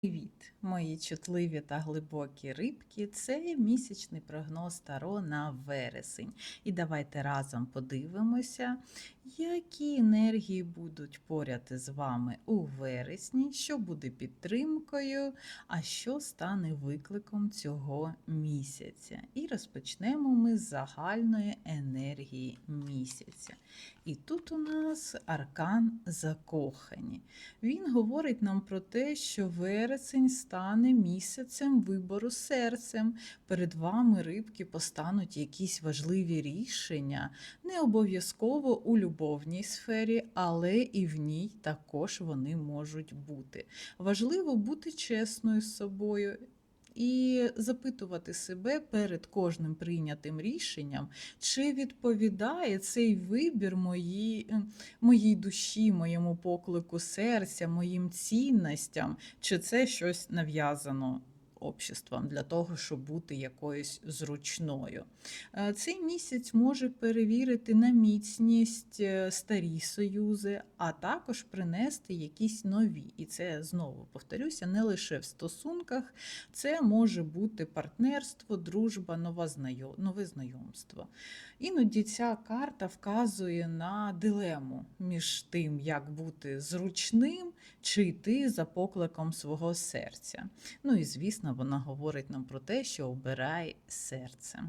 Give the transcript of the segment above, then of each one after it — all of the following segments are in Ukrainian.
Привіт, мої чутливі та глибокі рибки. Це місячний прогноз Таро на вересень. І давайте разом подивимося, які енергії будуть поряд із вами у вересні, що буде підтримкою, а що стане викликом цього місяця. І розпочнемо ми з загальної енергії місяця. І тут у нас аркан закохані. Він говорить нам про те, що вересень стане місяцем вибору серцем. Перед вами рибки постануть якісь важливі рішення, не обов'язково у любовній сфері, але і в ній також вони можуть бути. Важливо бути чесною з собою. І запитувати себе перед кожним прийнятим рішенням, чи відповідає цей вибір моїй, е, моїй душі, моєму поклику серця, моїм цінностям, чи це щось нав'язано обществом для того, щоб бути якоюсь зручною. Е, Цей місяць може перевірити на міцність е, старі союзи, а також принести якісь нові. І це знову повторюся, не лише в стосунках, це може бути партнерство, дружба, нове знайомство. Іноді ця карта вказує на дилему між тим, як бути зручним чи йти за покликом свого серця. Ну і звісно, вона говорить нам про те, що обирай серце.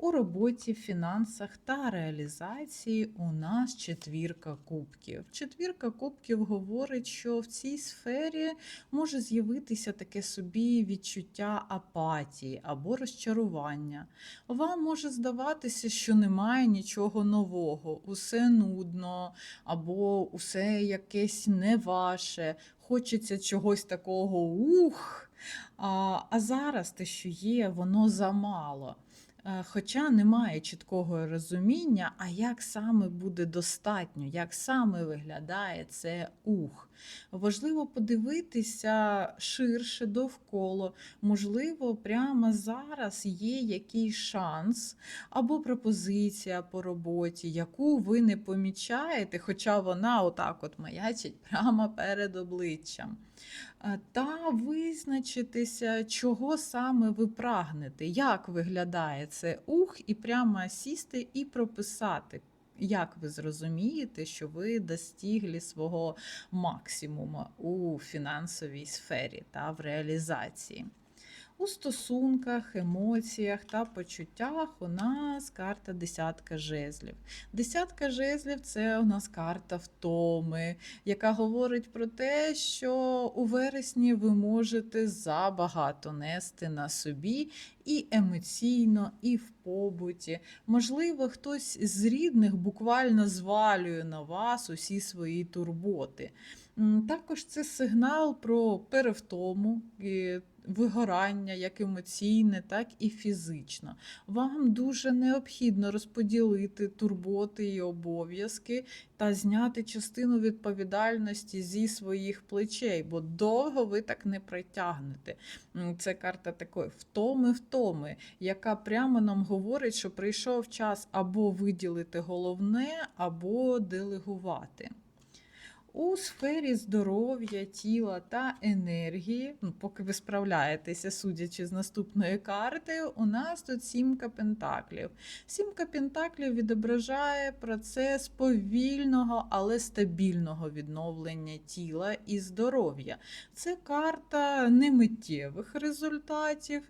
У роботі, фінансах та реалізації у нас четвірка кубків. Четвірка кубків говорить, що в цій сфері може з'явитися таке собі відчуття апатії або розчарування. Вам може здаватися, що немає нічого нового, усе нудно, або усе якесь не ваше. Хочеться чогось такого ух. А, а зараз те, що є, воно замало. Е, Хоча немає чіткого розуміння, а як саме буде достатньо, як саме виглядає це ух. Важливо подивитися ширше довкола. Можливо, прямо зараз є якийсь шанс або пропозиція по роботі, яку ви не помічаєте, хоча вона отак от маячить прямо перед обличчям. Е, Та визначитися, чого саме ви прагнете, як виглядає це ух, і прямо сісти і прописати. Як ви зрозумієте, що ви достигли свого максимуму у фінансовій сфері та в реалізації? У стосунках, емоціях та почуттях у нас карта десятка жезлів. Десятка жезлів це у нас карта втоми, яка говорить про те, що у вересні ви можете забагато нести на собі і емоційно, і в побуті. Можливо, хтось з рідних буквально звалює на вас усі свої турботи. Також це сигнал про перевтому. Вигорання як емоційне, так і фізично. Вам дуже необхідно розподілити турботи і обов'язки та зняти частину відповідальності зі своїх плечей, бо довго ви так не притягнете. Це карта такої втоми-втоми, яка прямо нам говорить, що прийшов час або виділити головне, або делегувати. У сфері здоров'я, тіла та енергії, ну, поки ви справляєтеся, судячи з наступної карти, у нас тут сімка пентаклів. Сімка пентаклів відображає процес повільного, але стабільного відновлення тіла і здоров'я. Це карта немиттєвих результатів.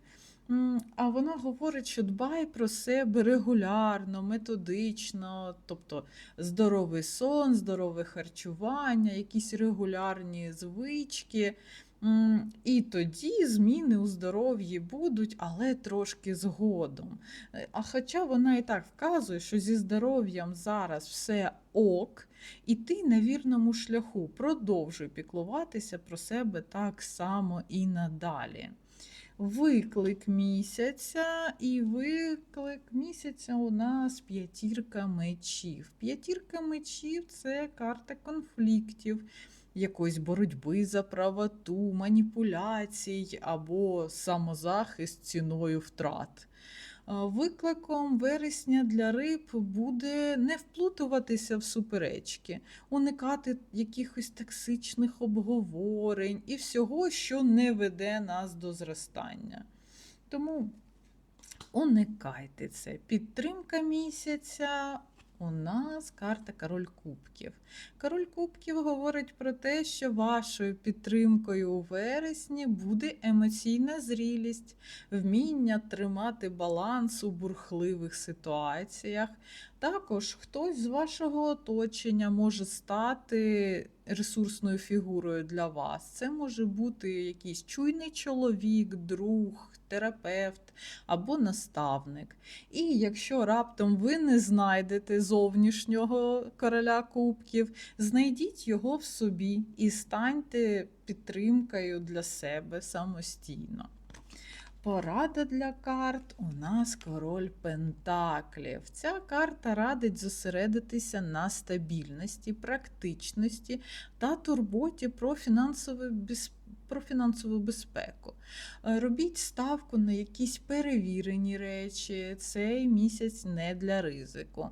А вона говорить, що дбай про себе регулярно, методично, тобто здоровий сон, здорове харчування, якісь регулярні звички. І тоді зміни у здоров'ї будуть, але трошки згодом. Е, А хоча вона і так вказує, що зі здоров'ям зараз все ок, і ти на вірному шляху продовжуй піклуватися про себе так само і надалі. Виклик місяця, і виклик місяця у нас п'ятірка мечів. П'ятірка мечів це карта конфліктів, якоїсь боротьби за правоту, маніпуляцій або самозахист ціною втрат. Викликом вересня для риб буде не вплутуватися в суперечки, уникати якихось токсичних обговорень і всього, що не веде нас до зростання. Тому уникайте це. Підтримка місяця. У нас карта Король Кубків. Король Кубків говорить про те, що вашою підтримкою у вересні буде емоційна зрілість, вміння тримати баланс у бурхливих ситуаціях. Також хтось з вашого оточення може стати ресурсною фігурою для вас. Це може бути якийсь чуйний чоловік, друг, терапевт або наставник. І якщо раптом ви не знайдете зовнішнього короля кубків, знайдіть його в собі і станьте підтримкою для себе самостійно. Порада для карт у нас король Пентаклів. Ця карта радить зосередитися на стабільності, практичності та турботі про фінансову безпеку. Про фінансову безпеку. Е, Робіть ставку на якісь перевірені речі. Цей місяць не для ризику.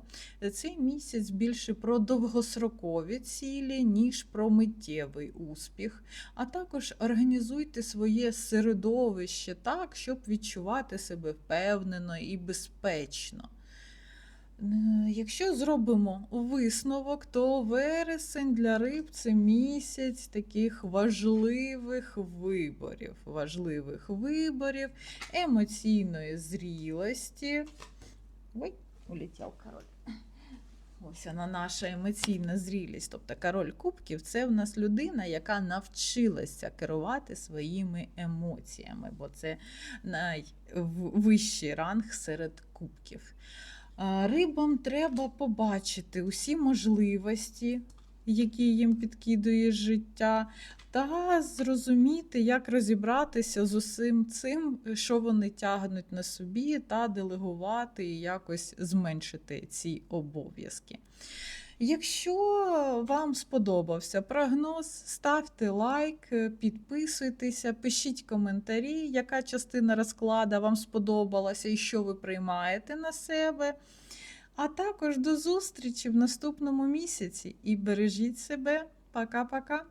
Цей місяць більше про довгострокові цілі, ніж про миттєвий успіх. А також організуйте своє середовище так, щоб відчувати себе впевнено і безпечно. Е, Якщо зробимо висновок, то вересень для риб це місяць таких важливих виборів, важливих виборів, емоційної зрілості. Ой, улетів король. Ось вона наша емоційна зрілість. Тобто король кубків це в нас людина, яка навчилася керувати своїми емоціями, бо це найвищий ранг серед кубків. Рибам треба побачити усі можливості, які їм підкидує життя, та зрозуміти, як розібратися з усім цим, що вони тягнуть на собі, та делегувати і якось зменшити ці обов'язки. Якщо вам сподобався прогноз, ставте лайк, підписуйтеся, пишіть коментарі, яка частина розклада вам сподобалася і що ви приймаєте на себе. А також до зустрічі в наступному місяці і бережіть себе. Пока-пока!